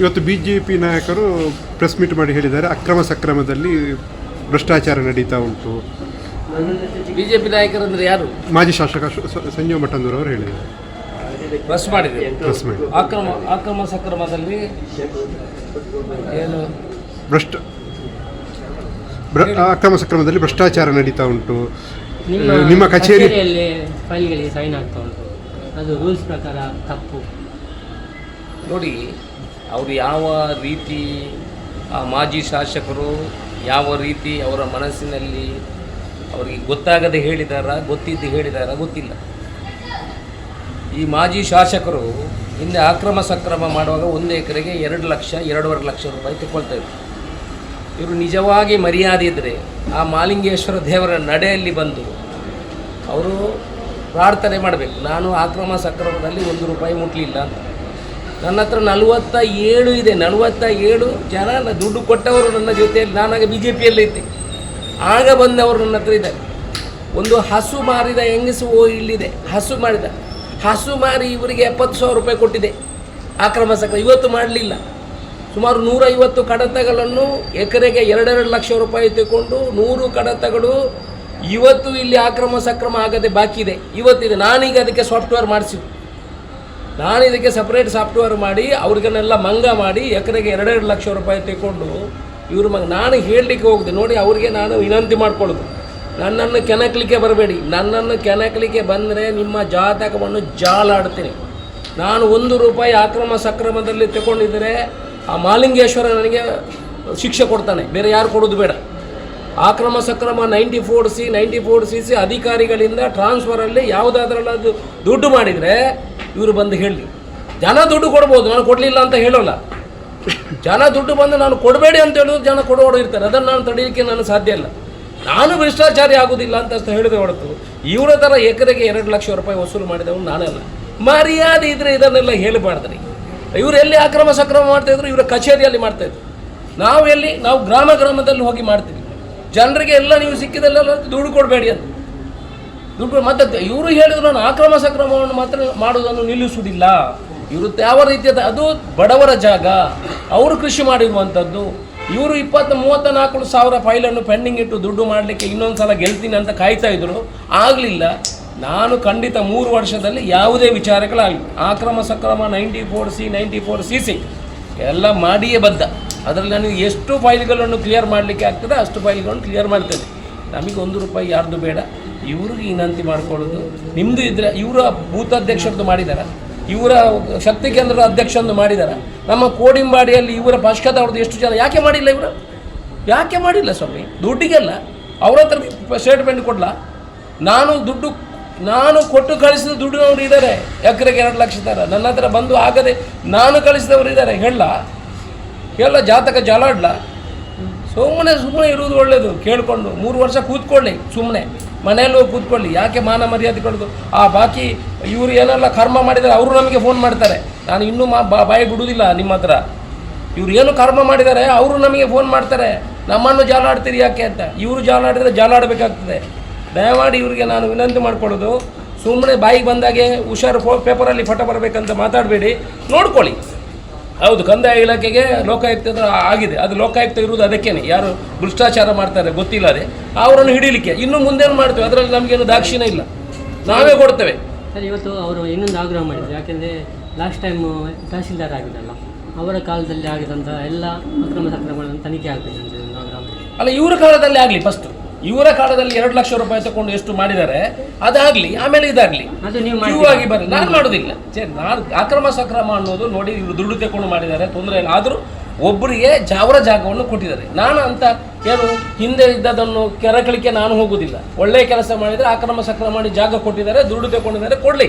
ಇವತ್ತು B J P ನಾಯಕರು press meet ಮಾಡಿ ಹೇಳಿದ್ದಾರೆ. ಅಕ್ರಮ ಸಕ್ರಮದಲ್ಲಿ ಭ್ರಷ್ಟಾಚಾರ ನಡೀತಾ ಉಂಟು. ಬಿಜೆಪಿ ನಾಯಕರಂದ್ರೆ ಯಾರು? ಮಾಜಿ ಶಾಸಕ ಸಂಜೀವ್ ಸ- ಸಂಜೀವ ಮಠಂದೂರು ಅವರು ಹೇಳಿದ್ದಾರೆ. ಬಸ್ ಮಾಡಿದೆ. ಪ್ರೆಸ್ ಮೀಟ್ ಅಕ್ರಮ ಅಕ್ರಮ ಸಕ್ರಮದಲ್ಲಿ ಏನು? ಭ್ರಷ್ಟ ಭ್ರ- ಅಕ್ರಮ ಸಕ್ರಮದಲ್ಲಿ ಭ್ರಷ್ಟಾಚಾರ ನಡೀತಾ ಉಂಟು. ನಿಮ್ಮ ನಿಮ್ಮ ಕಚೇರಿ ಕಚೇರಿಯಲ್ಲಿ ಫೈಲ್ಗಳಿಗೆ ಸೈನ್ ಆಗ್ತಾ ಉಂಟು. ಅದು ರೂಲ್ಸ್ ಪ್ರಕಾರ ತಪ್ಪು. ನೋಡಿ, ಅವರು ಯಾವ ರೀತಿ ಆ ಮಾಜಿ ಶಾಸಕರು, ಯಾವ ರೀತಿ ಅವರ ಮನಸ್ಸಿನಲ್ಲಿ ಅವರಿಗೆ ಗೊತ್ತಾಗದೆ ಹೇಳಿದಾರ, ಗೊತ್ತಿದ್ದು ಹೇಳಿದಾರ ಗೊತ್ತಿಲ್ಲ. ಈ ಮಾಜಿ ಶಾಸಕರು ಹಿಂದೆ ಅಕ್ರಮ ಸಕ್ರಮ ಮಾಡುವಾಗ ಒಂದು ಎಕರೆಗೆ ಎರಡು ಲಕ್ಷ, ಎರಡೂವರೆ ಲಕ್ಷ ರೂಪಾಯಿ ತಗೊಳ್ತಾ ಇದ್ರು. ಇವರು ನಿಜವಾಗಿ ಮರ್ಯಾದೆ ಇದ್ದರೆ ಆ ಮಾಲಿಂಗೇಶ್ವರ ದೇವರ ನಡೆಯಲ್ಲಿ ಬಂದು ಅವರು ಪ್ರಾರ್ಥನೆ ಮಾಡಬೇಕು. ನಾನು ಅಕ್ರಮ ಸಕ್ರಮದಲ್ಲಿ ಒಂದು ರೂಪಾಯಿ ಮುಟ್ಲಿಲ್ಲ ಅಂತ. ನನ್ನ ಹತ್ರ ನಲವತ್ತ ಏಳು ಇದೆ. ನಲವತ್ತ ಏಳು ಜನ ದುಡ್ಡು ಕೊಟ್ಟವರು ನನ್ನ ಜೊತೆಯಲ್ಲಿ. ನಾನಾಗ ಬಿ ಜೆ ಪಿಯಲ್ಲೇ ಇದ್ದೆ. ಆಗ ಬಂದವರು ನನ್ನ ಹತ್ರ ಇದ್ದಾರೆ. ಒಂದು ಹಸು ಮಾರಿದ ಹೆಂಗಸು ಓ ಇಲ್ಲಿದೆ. ಹಸು ಮಾಡಿದ ಹಸು ಮಾರಿ ಇವರಿಗೆ ಎಪ್ಪತ್ತು ಸಾವಿರ ರೂಪಾಯಿ ಕೊಟ್ಟಿದೆ. ಆಕ್ರಮ ಸಕ್ರ. ಇವತ್ತು ಮಾಡಲಿಲ್ಲ. ಸುಮಾರು ನೂರೈವತ್ತು ಕಡತಗಳನ್ನು ಎಕರೆಗೆ ಎರಡೆರಡು ಲಕ್ಷ ರೂಪಾಯಿ ತಗೊಂಡು ನೂರು ಕಡತಗಳು ಇವತ್ತು ಇಲ್ಲಿ ಆಕ್ರಮ ಸಕ್ರಮ ಆಗದೆ ಬಾಕಿ ಇದೆ ಇವತ್ತಿದೆ. ನಾನೀಗ ಅದಕ್ಕೆ ಸಾಫ್ಟ್ವೇರ್ ಮಾಡಿಸಿದ್ದು. ನಾನು ಇದಕ್ಕೆ ಸಪ್ರೇಟ್ ಸಾಫ್ಟ್ವೇರ್ ಮಾಡಿ ಅವ್ರಿಗನ್ನೆಲ್ಲ ಮಂಗ ಮಾಡಿ, ಎಕರೆಗೆ ಎರಡೆರಡು ಲಕ್ಷ ರೂಪಾಯಿ ತಗೊಂಡು ಇವ್ರ ಮಗ ನಾನು ಹೇಳಲಿಕ್ಕೆ ಹೋಗಿದೆ. ನೋಡಿ, ಅವ್ರಿಗೆ ನಾನು ವಿನಂತಿ ಮಾಡ್ಕೊಳ್ಳೋದು. ನನ್ನನ್ನು ಕೆಣಕಲಿಕ್ಕೆ ಬರಬೇಡಿ. ನನ್ನನ್ನು ಕೆಣಕಲಿಕ್ಕೆ ಬಂದರೆ ನಿಮ್ಮ ಜಾತಕವನ್ನು ಜಾಲಾಡ್ತೀನಿ. ನಾನು ಒಂದು ರೂಪಾಯಿ ಅಕ್ರಮ ಸಕ್ರಮದಲ್ಲಿ ತಗೊಂಡಿದ್ದರೆ ಆ ಮಾಲಿಂಗೇಶ್ವರ ನನಗೆ ಶಿಕ್ಷೆ ಕೊಡ್ತಾನೆ. ಬೇರೆ ಯಾರು ಕೊಡೋದು ಬೇಡ. ಆಕ್ರಮ ಸಕ್ರಮ ninety four C ninety four C C ಅಧಿಕಾರಿಗಳಿಂದ ಟ್ರಾನ್ಸ್ಫರಲ್ಲಿ ಯಾವುದಾದ್ರಲ್ಲಾದ್ರು ದುಡ್ಡು ಮಾಡಿದರೆ ಇವರು ಬಂದು ಹೇಳಿ. ಜನ ದುಡ್ಡು ಕೊಡ್ಬೋದು, ನಾನು ಕೊಡಲಿಲ್ಲ ಅಂತ ಹೇಳೋಲ್ಲ. ಜನ ದುಡ್ಡು ಬಂದು ನಾನು ಕೊಡಬೇಡಿ ಅಂತ ಹೇಳೋದು ಜನ ಕೊಡೋರು ಇರ್ತಾರೆ. ಅದನ್ನು ನಾನು ತಡೆಯಲಿಕ್ಕೆ ನಾನು ಸಾಧ್ಯ ಇಲ್ಲ. ನಾನು ಭ್ರಷ್ಟಾಚಾರಿ ಆಗೋದಿಲ್ಲ ಅಂತ ಅಷ್ಟು ಹೇಳಿದೆ ಹೊರತು, ಇವರ ಥರ ಎಕರೆಗೆ ಎರಡು ಲಕ್ಷ ರೂಪಾಯಿ ವಸೂಲು ಮಾಡಿದವನು ನಾನಲ್ಲ ಮರ್ಯಾದೆ ಇದ್ರೆ ಇದನ್ನೆಲ್ಲ ಹೇಳಬಾರ್ದ್ರಿ. ಇವರು ಎಲ್ಲಿ ಅಕ್ರಮ ಸಕ್ರಮ ಮಾಡ್ತಾಯಿದ್ರು ಇವರ ಕಚೇರಿಯಲ್ಲಿ ಮಾಡ್ತಾಯಿದ್ರು ನಾವು ಎಲ್ಲಿ, ನಾವು ಗ್ರಾಮ ಗ್ರಾಮದಲ್ಲಿ ಹೋಗಿ ಮಾಡ್ತೀವಿ. ಜನರಿಗೆ ಎಲ್ಲ ನೀವು ಸಿಕ್ಕಿದಲ್ಲೆಲ್ಲ ದುಡ್ಡು ಕೊಡಬೇಡಿ ಅಂತ. ದುಡ್ಡು ಮತ್ತೆ ಇವರು ಹೇಳಿದ್ರು ನಾನು ಆಕ್ರಮ ಸಕ್ರಮವನ್ನು ಮಾತ್ರ ಮಾಡುವುದನ್ನು ನಿಲ್ಲಿಸುವುದಿಲ್ಲ. ಇವರು ಯಾವ ರೀತಿಯಾದ ಅದು ಬಡವರ ಜಾಗ. ಅವರು ಕೃಷಿ ಮಾಡಿರುವಂಥದ್ದು ಇವರು ಇಪ್ಪತ್ತು ಮೂವತ್ತ ನಾಲ್ಕು ಸಾವಿರ ಫೈಲನ್ನು ಪೆಂಡಿಂಗ್ ಇಟ್ಟು ದುಡ್ಡು ಮಾಡಲಿಕ್ಕೆ ಇನ್ನೊಂದು ಸಲ ಗೆಲ್ತೀನಿ ಅಂತ ಕಾಯ್ತಾ ಇದ್ರು. ಆಗಲಿಲ್ಲ. ನಾನು ಖಂಡಿತ ಮೂರು ವರ್ಷದಲ್ಲಿ ಯಾವುದೇ ವಿಚಾರಗಳಾಗಲಿ. ಆಕ್ರಮ ಸಕ್ರಮ ninety four C, ninety four C C. ಎಲ್ಲ ಮಾಡಿಯೇ ಬದ್ಧ. ಅದರಲ್ಲಿ ನನಗೆ ಎಷ್ಟು ಫೈಲ್ಗಳನ್ನು ಕ್ಲಿಯರ್ ಮಾಡಲಿಕ್ಕೆ ಆಗ್ತದೆ ಅಷ್ಟು ಫೈಲ್ಗಳನ್ನು ಕ್ಲಿಯರ್ ಮಾಡ್ತೇನೆ. ನಮಗೆ ಒಂದು ರೂಪಾಯಿ ಯಾರ್ದು ಬೇಡ. ಇವ್ರಿಗೆ ವಿನಂತಿ ಮಾಡ್ಕೊಳ್ಳೋದು. ನಿಮ್ಮದು ಇದ್ರೆ ಇವರ ಭೂತ ಅಧ್ಯಕ್ಷರದ್ದು ಮಾಡಿದಾರ. ಇವರ ಶಕ್ತಿ ಕೇಂದ್ರದ ಅಧ್ಯಕ್ಷರದ್ದು ಮಾಡಿದಾರ. ನಮ್ಮ ಕೋಡಿಂಬಾಡಿಯಲ್ಲಿ ಇವರ ಪಶ್ಚಾತ್ ಅವ್ರದ್ದು ಎಷ್ಟು ಜನ, ಯಾಕೆ ಮಾಡಿಲ್ಲ ಇವರು? ಯಾಕೆ ಮಾಡಿಲ್ಲ ಸ್ವಾಮಿ? ದುಡ್ಡಿಗೆಲ್ಲ ಅವ್ರ ಹತ್ರ ಸ್ಟೇಟ್ಮೆಂಟ್ ಕೊಡಲ? ನಾನು ದುಡ್ಡು, ನಾನು ಕೊಟ್ಟು ಕಳಿಸಿದ ದುಡ್ಡಿನವರು ಇದ್ದಾರೆ ಎಕರೆಗೆ ಎರಡು ಲಕ್ಷ ಥರ ನನ್ನ ಹತ್ರ ಬಂದು ಆಗದೆ ನಾನು ಕಳಿಸಿದವರು ಇದ್ದಾರೆ ಹೇಳ ಎಲ್ಲ ಜಾತಕ ಜಾಲಾಡ್ಲ? ಸುಮ್ಮನೆ ಸುಮ್ಮನೆ ಇರುವುದು ಒಳ್ಳೆಯದು ಕೇಳಿಕೊಂಡು ಮೂರು ವರ್ಷ ಕೂತ್ಕೊಳ್ಳಿ. ಸುಮ್ಮನೆ ಮನೆಯಲ್ಲೂ ಕೂತ್ಕೊಳ್ಳಿ. ಯಾಕೆ ಮಾನ ಮರ್ಯಾದೆ ಕೊಡೋದು? ಆ ಬಾಕಿ ಇವರು ಏನೆಲ್ಲ ಕರ್ಮ ಮಾಡಿದ್ದಾರೆ ಅವರು ನಮಗೆ ಫೋನ್ ಮಾಡ್ತಾರೆ. ನಾನು ಇನ್ನೂ ಮಾ ಬಾಯಿ ಬಿಡುವುದಿಲ್ಲ ನಿಮ್ಮ ಹತ್ರ. ಇವರು ಏನು ಕರ್ಮ ಮಾಡಿದ್ದಾರೆ ಅವರು ನಮಗೆ ಫೋನ್ ಮಾಡ್ತಾರೆ. ನಮ್ಮನ್ನು ಜಾಲಾಡ್ತೀರಿ ಯಾಕೆ ಅಂತ. ಇವರು ಜಾಲಾಡಿದರೆ ಜಾಲಾಡಬೇಕಾಗ್ತದೆ. ದಯಮಾಡಿ ಇವರಿಗೆ ನಾನು ವಿನಂತಿ ಮಾಡ್ಕೊಳ್ಳೋದು. ಸುಮ್ಮನೆ ಬಾಯಿಗೆ ಬಂದಾಗೆ ಹುಷಾರು ಪೇಪರಲ್ಲಿ ಫೋಟೋ ಬರಬೇಕಂತ ಮಾತಾಡಬೇಡಿ. ನೋಡ್ಕೊಳ್ಳಿ. ಹೌದು ಕಂದಾಯ ಇಲಾಖೆಗೆ ಲೋಕಾಯುಕ್ತ ಆಗಿದೆ. ಅದು ಲೋಕಾಯುಕ್ತ ಇರುವುದು ಅದಕ್ಕೇನೆ. ಯಾರು ಭ್ರಷ್ಟಾಚಾರ ಮಾಡ್ತಾರೆ ಗೊತ್ತಿಲ್ಲದೆ ಅದೇ. ಅವರನ್ನು ಹಿಡೀಲಿಕ್ಕೆ. ಇನ್ನು ಮುಂದೇನು ಮಾಡ್ತೇವೆ? ಅದರಲ್ಲಿ ನಮಗೇನು ದಾಕ್ಷಿಣ್ಯ ಇಲ್ಲ. ನಾವೇ ಕೊಡ್ತೇವೆ. ಸರ್ ಇವತ್ತು ಅವರು ಇನ್ನೊಂದು ಆಗ್ರಹ ಮಾಡಿದ್ರು. ಯಾಕೆಂದರೆ ಲಾಸ್ಟ್ ಟೈಮ್ ತಹಸೀಲ್ದಾರ್ ಆಗಿದ್ದಲ್ಲ ಅವರ ಕಾಲದಲ್ಲಿ ಆಗಿದಂಥ ಎಲ್ಲ ಅಕ್ರಮ ಸಕ್ರಮಗಳನ್ನು ತನಿಖೆ ಆಗ್ತದೆ ಒಂದು ಆಗ್ರಹ ಮಾಡಿದ್ರು. ಅಲ್ಲ ಇವರ ಕಾಲದಲ್ಲಿ ಆಗಲಿ ಫಸ್ಟ್ ಇವರ ಕಾಲದಲ್ಲಿ ಎರಡು ಲಕ್ಷ ರೂಪಾಯಿ ತಗೊಂಡು ಎಷ್ಟು ಮಾಡಿದ್ದಾರೆ ಅದಾಗ್ಲಿ ಆಮೇಲೆ ಇದಾಗ್ಲಿ. ಆಗಿ ಬರಲಿ ನಾನು ಮಾಡೋದಿಲ್ಲ. ನಾನು ಅಕ್ರಮ ಸಕ್ರಮ ಅನ್ನೋದು ನೋಡಿ ಇವರು ದುಡ್ಡು ತಗೊಂಡು ಮಾಡಿದ್ದಾರೆ ತೊಂದರೆ ಇಲ್ಲ. ಆದರೂ ಒಬ್ಬರಿಗೆ ಜಾವರ ಜಾಗವನ್ನು ಕೊಟ್ಟಿದ್ದಾರೆ. ನಾನು ಅಂತ ಏನು ಹಿಂದೆ ಇದ್ದದನ್ನು ಕೆರಕಳಿಕೆ ನಾನು ಹೋಗುವುದಿಲ್ಲ ಒಳ್ಳೆ ಕೆಲಸ ಮಾಡಿದರೆ ಅಕ್ರಮ ಸಕ್ರಮ ಮಾಡಿ ಜಾಗ ಕೊಟ್ಟಿದ್ದಾರೆ ದುಡ್ಡು ತಗೊಂಡಿದ್ದಾರೆ ಕೊಡಲಿ.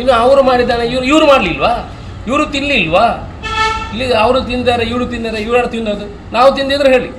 ಇನ್ನು ಅವರು ಮಾಡಿದ್ದಾನೆ ಇವ್ರು ಇವ್ರು ಮಾಡಲಿಲ್ವಾ? ಇವರು ತಿನ್ನಲಿಲ್ವಾ ಇಲ್ಲಿ ಅವರು ತಿಂದಾರೆ ಇವರು ತಿಂದಾರೆ ಇವ್ರು ತಿನ್ನೋದು? ನಾವು ತಿಂದಿದ್ರೆ ಹೇಳಿ.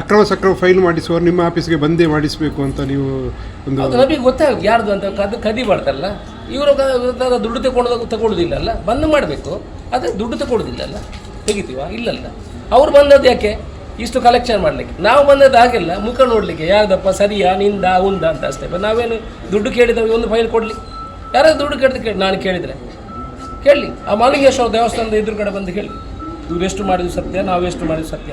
ಅಕ್ರಮ ಸಕ್ರಮ ಫೈಲ್ ಮಾಡಿಸುವವರು ನಿಮ್ಮ ಆಫೀಸ್ಗೆ ಬಂದೇ ಮಾಡಿಸಬೇಕು ಅಂತ ನೀವು ಒಂದು ನಮಗೆ ಗೊತ್ತಾಗುತ್ತೆ ಯಾರ್ದು ಅಂತ ಕದ್ದು ಕದಿ ಮಾಡ್ತಾರಲ್ಲ. ಇವರು ದುಡ್ಡು ತಗೊಳ್ಳೋದಾಗ ತಗೊಳ್ಳೋದಿಲ್ಲ ಅಲ್ಲ ಬಂದ್ ಮಾಡಬೇಕು. ಆದರೆ ದುಡ್ಡು ತಗೊಳ್ಳೋದಿಲ್ಲಲ್ಲ ತೆಗಿತೀವ? ಇಲ್ಲಲ್ಲ. ಅವ್ರು ಬಂದದ್ದು ಯಾಕೆ? ಇಷ್ಟು ಕಲೆಕ್ಷನ್ ಮಾಡಲಿಕ್ಕೆ. ನಾವು ಬಂದದ್ದು ಹಾಗೆಲ್ಲ ಮುಖ ನೋಡಲಿಕ್ಕೆ. ಯಾರ್ದಪ್ಪ ಸರಿಯಾ, ನಿಂದ, ಉಂದ ಅಂತ ಅಷ್ಟೇ. ಬಟ್ ನಾವೇನು ದುಡ್ಡು ಕೇಳಿದವ ಒಂದು ಫೈಲ್ ಕೊಡಲಿ? ಯಾರಾದ್ರು ದುಡ್ಡು ಕೇಳಿದ ಕೇಳಿ ನಾನು ಕೇಳಿದರೆ. ಕೇಳಿ ಆ ಮಾಲಿಂಗೇಶ್ವರ ದೇವಸ್ಥಾನದ ಎದುರುಗಡೆ ಬಂದು ಕೇಳಿ ಇವರೆಷ್ಟು ಮಾಡಿದ್ರು ಸತ್ಯ, ನಾವು ಎಷ್ಟು ಮಾಡಿದ್ರು ಸತ್ಯ